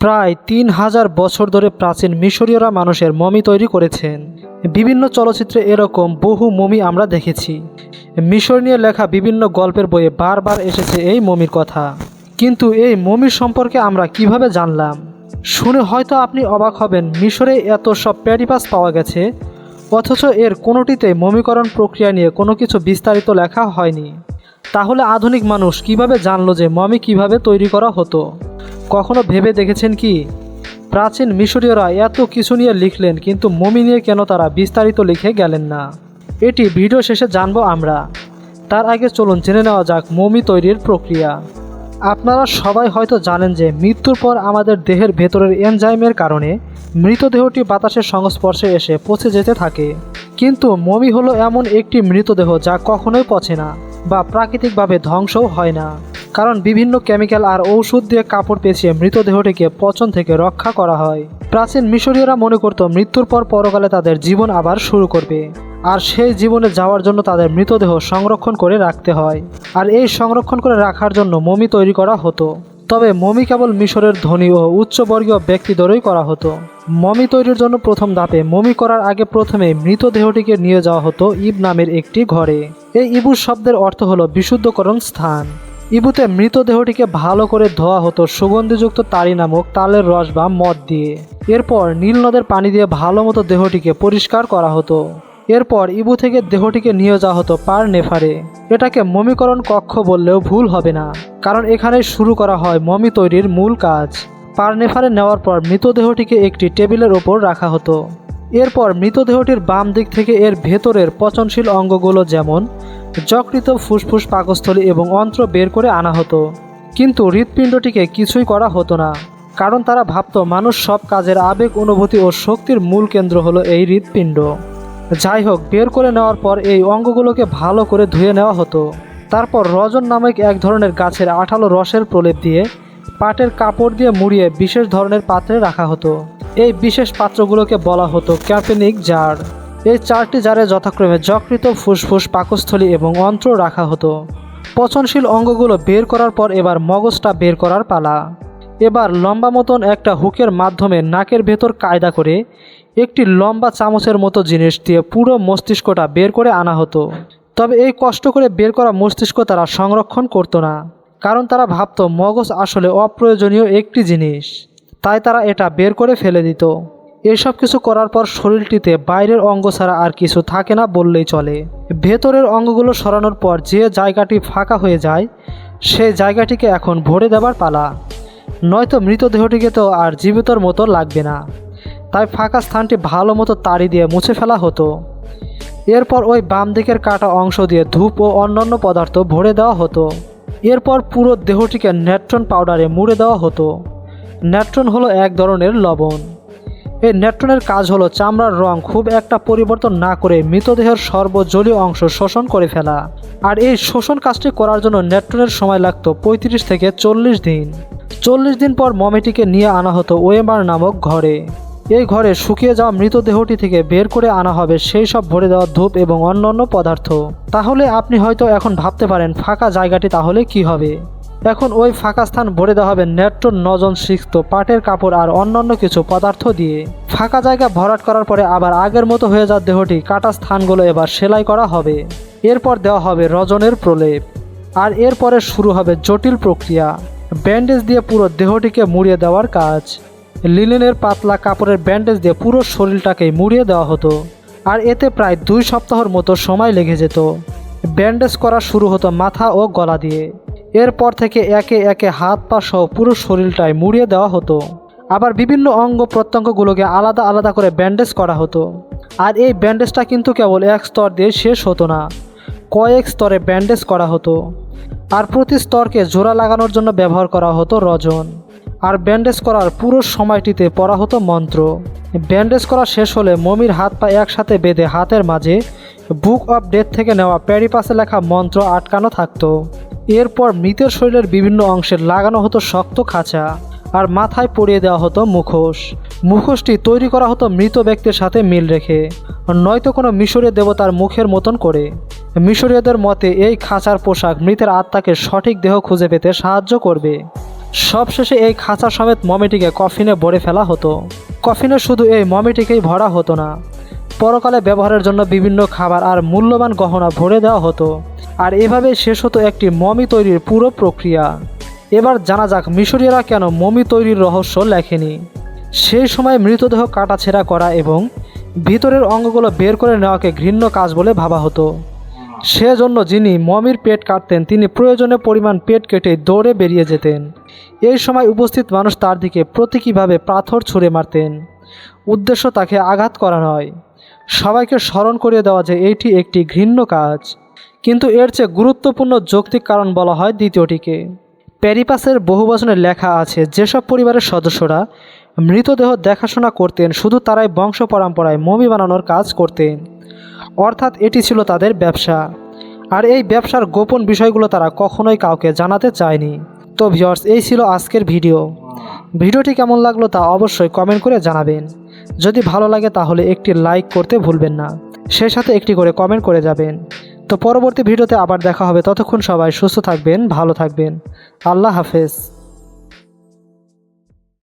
প্রায় তিন হাজার বছর ধরে প্রাচীন মিশরীয়রা মানুষের মমি তৈরি করেছেন। বিভিন্ন চলচ্চিত্রে এরকম বহু মমি আমরা দেখেছি। মিশর নিয়ে লেখা বিভিন্ন গল্পের বইয়ে বারবার এসেছে এই মমির কথা। কিন্তু এই মমির সম্পর্কে আমরা কীভাবে জানলাম? শুনে হয়তো আপনি অবাক হবেন, মিশরে এত সব প্যারিপাস পাওয়া গেছে। অথচ এর কোনোটিতে মমিকরণ প্রক্রিয়া নিয়ে কোনো কিছু বিস্তারিত লেখা হয়নি। তাহলে আধুনিক মানুষ কীভাবে জানলো যে মমি কীভাবে তৈরি করা হতো? কখনো ভেবে দেখেছেন কি? প্রাচীন মিশরীয়রা এত কিছু নিয়ে লিখলেন, কিন্তু মমি নিয়ে কেন তারা বিস্তারিত লিখে গেলেন না? এটি ভিডিও শেষে জানব আমরা। তার আগে চলুন জেনে নেওয়া যাক মমি তৈরির প্রক্রিয়া। আপনারা সবাই হয়তো জানেন যে মৃত্যুর পর আমাদের দেহের ভেতরের এনজাইমের কারণে মৃতদেহটি বাতাসের সংস্পর্শে এসে পচে যেতে থাকে। কিন্তু মমি হলো এমন একটি মৃতদেহ যা কখনোই পচে না। বা প্রাকৃতিকভাবে ধ্বংসও হয় না। কারণ বিভিন্ন কেমিক্যাল আর ঔষধ দিয়ে কাপড় পেঁচিয়ে মৃতদেহটিকে পচন থেকে রক্ষা করা হয়। প্রাচীন মিশরীয়রা মনে করত মৃত্যুর পর পরকালে তাদের জীবন আবার শুরু করবে। আর সেই জীবনে যাওয়ার জন্য তাদের মৃতদেহ সংরক্ষণ করে রাখতে হয়। আর এই সংরক্ষণ করে রাখার জন্য মমি তৈরি করা হতো। তবে মমি কেবল মিশরের ধনী ও উচ্চবর্গীয় ব্যক্তিদেরই করা হতো। মমি তৈরির জন্য প্রথম ধাপে মমি করার আগে প্রথমে মৃতদেহটিকে নিয়ে যাওয়া হতো ইব নামের একটি ঘরে। এই ইবু শব্দের অর্থ হলো বিশুদ্ধকরণ স্থান। ইবুতে মৃতদেহটিকে ভালো করে ধোয়া হতো সুগন্ধিযুক্ত তারি নামক তালের রস বা মদ দিয়ে। এরপর নীল নদের পানি দিয়ে ভালো মতো দেহটিকে পরিষ্কার করা হতো। এরপর ইবু থেকে দেহটিকে নিয়ে যাওয়া হতো পার নেফারে। এটাকে মমিকরণ কক্ষ বললেও ভুল হবে না, কারণ এখানে শুরু করা হয় মমি তৈরির মূল কাজ। পার নেফারে নেওয়ার পর মৃতদেহটিকে একটি টেবিলের ওপর রাখা হতো। এরপর মৃতদেহটির বাম দিক থেকে এর ভেতরের পচনশীল অঙ্গগুলো যেমন যকৃত ফুসফুস পাকস্থলী এবং অন্ত্র বের করে আনা হতো। কিন্তু হৃৎপিণ্ডটিকে কিছুই করা হতো না, কারণ তারা ভাবতো মানুষ সব কাজের আবেগ, অনুভূতি ও শক্তির মূল কেন্দ্র হলো এই হৃৎপিণ্ড। যাই হোক বের করে নেওয়ার পর এই অঙ্গগুলোকে ভালো করে ধুয়ে নেওয়া হতো। তারপর রজন নামক এক ধরনের গাছের আঠালো রসের প্রলেপ দিয়ে পাটের কাপড় দিয়ে মুড়িয়ে বিশেষ ধরনের পাত্রে রাখা হতো। এই বিশেষ পাত্রগুলোকে বলা হতো ক্যাপেনিক জার। এই চারটি জারে যথাক্রমে যকৃত ফুসফুস, পাকস্থলী এবং অন্ত্র রাখা হতো। পচনশীল অঙ্গগুলো বের করার পর এবার মগজটা বের করার পালা। এবার লম্বা মতন একটা হুকের মাধ্যমে নাকের ভেতর কায়দা করে একটি লম্বা চামচের মতো জিনিস দিয়ে পুরো মস্তিষ্কটা বের করে আনা হতো। তবে এই কষ্ট করে বের করা মস্তিষ্ক তারা সংরক্ষণ করতো না, কারণ তারা ভাবতো মগজ আসলে অপ্রয়োজনীয় একটি জিনিস, তাই তারা এটা বের করে ফেলে দিত। এসব কিছু করার পর শরীরটিতে বাইরের অঙ্গ ছাড়া আর কিছু থাকে না বললেই চলে। ভেতরের অঙ্গগুলো সরানোর পর যে জায়গাটি ফাঁকা হয়ে যায়, সেই জায়গাটিকে এখন ভরে দেবার পালা। নয়তো মৃতদেহটিকে তো আর জীবিতর মতো লাগবে না। তাই ফাঁকা স্থানটি ভালো মতো তাড়ি দিয়ে মুছে ফেলা হতো। এরপর ওই বাম দিকের কাটা অংশ দিয়ে ধূপ ও অন্যান্য পদার্থ ভরে দেওয়া হতো। এরপর পুরো দেহটিকে নেট্রন পাউডারে মুড়ে দেওয়া হতো। নেট্রন হলো এক ধরনের লবণ। এই নেট্রনের কাজ হলো চামড়ার রং খুব একটা পরিবর্তন না করে মৃতদেহের সর্বজলীয় অংশ শোষণ করে ফেলা। আর এই শোষণ কাজটি করার জন্য নেট্রনের সময় লাগতো পঁয়ত্রিশ থেকে চল্লিশ দিন। চল্লিশ দিন পর মমিটিকে নিয়ে আনা হতো ওয়েমার নামক ঘরে। এই ঘরে শুকিয়ে যাওয়া মৃতদেহটি থেকে বের করে আনা হবে সেই সব ভরে দেওয়া ধূপ এবং অন্যান্য পদার্থ। তাহলে আপনি হয়তো এখন ভাবতে পারেন, ফাঁকা জায়গাটি তাহলে কি হবে? এখন ওই ফাঁকা স্থান ভরে দেওয়া হবে নেট্রন, নজন সিক্ত, পাটের কাপড় আর অন্যান্য কিছু পদার্থ দিয়ে। ফাঁকা জায়গা ভরাট করার পরে আবার আগের মতো হয়ে যাওয়া দেহটি কাটা স্থানগুলো এবার সেলাই করা হবে। এরপর দেওয়া হবে রজনের প্রলেপ। আর এরপরে শুরু হবে জটিল প্রক্রিয়া। ব্যান্ডেজ দিয়ে পুরো দেহটিকে মুড়িয়ে দেওয়ার কাজ। লিনেনের পাতলা কাপড়ের ব্যান্ডেজ দিয়ে পুরো শরীরটাকে মুড়িয়ে দেওয়া হতো। আর এতে প্রায় দুই সপ্তাহের মতো সময় লেগে যেত। ব্যান্ডেজ করা শুরু হতো মাথা ও গলা দিয়ে। এরপর থেকে একে একে হাত পা সহ পুরো শরীরটায় মুড়িয়ে দেওয়া হতো। আবার বিভিন্ন অঙ্গ প্রত্যঙ্গগুলোকে আলাদা আলাদা করে ব্যান্ডেজ করা হতো। আর এই ব্যান্ডেজটা কিন্তু কেবল এক স্তর দিয়ে শেষ হতো না, কয়েক স্তরে ব্যান্ডেজ করা হতো। আর প্রতি স্তরকে জোড়া লাগানোর জন্য ব্যবহার করা হতো রজন। আর ব্যান্ডেজ করার পুরো সময়টিতে পড়া হতো মন্ত্র। ব্যান্ডেজ করা শেষ হলে মমির হাত পা একসাথে বেঁধে হাতের মাঝে বুক অব ডেথ থেকে নেওয়া প্যারিপাসে লেখা মন্ত্র আটকানো থাকতো। এরপর মৃতের শরীরের বিভিন্ন অংশে লাগানো হতো শক্ত খাঁচা। আর মাথায় পরিয়ে দেওয়া হতো মুখোশ। মুখোশটি তৈরি করা হতো মৃত ব্যক্তির সাথে মিল রেখে, নয়তো কোনো মিশরীয় দেবতার মুখের মতন করে। মিশরীয়দের মতে এই খাঁচার পোশাক মৃতের আত্মাকে সঠিক দেহ খুঁজে পেতে সাহায্য করবে। সবশেষে এই খাঁচা সমেত মমিটিকে কফিনে ভরে ফেলা হতো। কফিনে শুধু এই মমিটিকেই ভরা হতো না। পরকালে ব্যবহারের জন্য বিভিন্ন খাবার আর মূল্যবান গহনা ভরে দেওয়া হতো। আর এভাবে শেষ হতো একটি মমি তৈরির পুরো প্রক্রিয়া। এবার জানা যাক মিশরীয়রা কেন মমি তৈরির রহস্য লেখেনি। সেই সময় মৃতদেহ কাটাছেঁড়া করা এবং ভিতরের অঙ্গগুলো বের করে নেওয়াকে ঘৃণ্য কাজ বলে ভাবা হতো। সেজন্য যিনি মমির পেট কাটতেন, তিনি প্রয়োজনে পরিমাণ পেট কেটে দৌড়ে বেরিয়ে যেতেন। এই সময় উপস্থিত মানুষ তার দিকে প্রতীকীভাবে পাথর ছুঁড়ে মারতেন। উদ্দেশ্য তাকে আঘাত করা নয়। সবাইকে স্মরণ করিয়ে দেওয়া যে এইটি একটি ঘৃণ্য কাজ। কিন্তু এর চেয়ে গুরুত্বপূর্ণ যৌক্তিক কারণ বলা হয় দ্বিতীয়টিকে। প্যারিপাসের বহু বচনে লেখা আছে, যেসব পরিবারের সদস্যরা মৃতদেহ দেখাশোনা করতেন, শুধু তারাই বংশ পরম্পরায় মমি বানানোর কাজ করতেন। অর্থাৎ এটি ছিল তাদের ব্যবসা। আর এই ব্যবসার গোপন বিষয়গুলো তারা কখনোই কাউকে জানাতে চায়নি। তো ভিওর্স এই ছিল আজকের ভিডিও। ভিডিওটি কেমন লাগল তা অবশ্যই কমেন্ট করে জানাবেন। যদি ভালো লাগে তাহলে একটি লাইক করতে ভুলবেন না। সেই সাথে একটি করে কমেন্ট করে যাবেন। তো পরবর্তী ভিডিওতে আবার দেখা হবে। ততক্ষণ সবাই সুস্থ থাকবেন ভালো থাকবেন। আল্লাহ হাফেজ।